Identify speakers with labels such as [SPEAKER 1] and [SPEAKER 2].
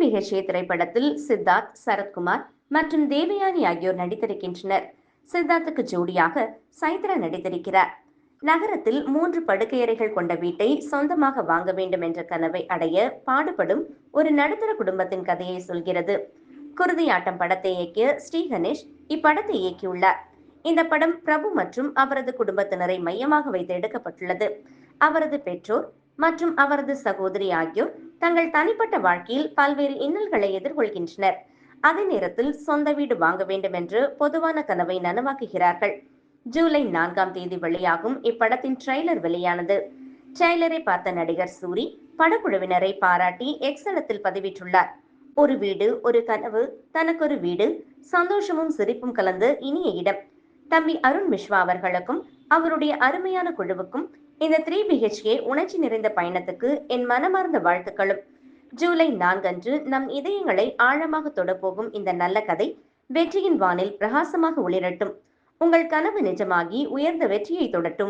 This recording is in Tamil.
[SPEAKER 1] பிஹெச்ஏ திரைப்படத்தில் சித்தார்த் சரத்குமார் மற்றும் தேவயானி ஆகியோர் நடித்திருக்கின்றனர். சித்தார்த்துக்கு ஜோடியாக சைத்ரா நடித்திருக்கிறார். நகரத்தில் மூன்று படுக்கையறைகள் கொண்ட வீட்டை சொந்தமாக வாங்க வேண்டும் என்ற கனவை அடைய பாடுபடும் ஒரு நடுத்தர குடும்பத்தின் கதையை சொல்கிறது. குருதியாட்டம் படத்தை இயக்கிய ஸ்ரீ கணேஷ் இப்படத்தை இயக்கியுள்ளார். இந்த படம் பிரபு மற்றும் அவரது குடும்பத்தினரை மையமாக வைத்து எடுக்கப்பட்டுள்ளது. அவரது பெற்றோர் மற்றும் அவரது சகோதரி ஆகியோர் தங்கள் தனிப்பட்ட வாழ்க்கையில் பல்வேறு இன்னல்களை எதிர்கொள்கின்றனர். அதே நேரத்தில் சொந்த வீடு வாங்க வேண்டும் என்று பொதுவான கனவை நனவாக்குகிறார்கள். ஜூலை நான்காம் தேதி வெளியாகும் இப்படத்தின் ட்ரெய்லர் வெளியானது. ட்ரெய்லரை பார்த்த நடிகர் சூரி படக்குழுவினரை பாராட்டி எக்ஸலத்தில் பதிவிட்டுள்ளார். ஒரு வீடு ஒரு கனவு தனக்கொரு வீடு சந்தோஷமும் சிரிப்பும் கலந்து இனிய இடம். தம்பி அருண் மிஸ்வா அவர்களுக்கும் அவருடைய அருமையான குழுவுக்கும் இந்த த்ரீ பிஹெச்கே உணர்ச்சி நிறைந்த பயணத்துக்கு என் மனமார்ந்த வாழ்த்துக்களும். ஜூலை நான்கன்று நம் இதயங்களை ஆழமாக தொடப்போகும் இந்த நல்ல கதை வெற்றியின் வானில் பிரகாசமாக ஒளிரட்டும். உங்கள் கனவு நிஜமாகி உயர்ந்த வெற்றியை தொடட்டும்.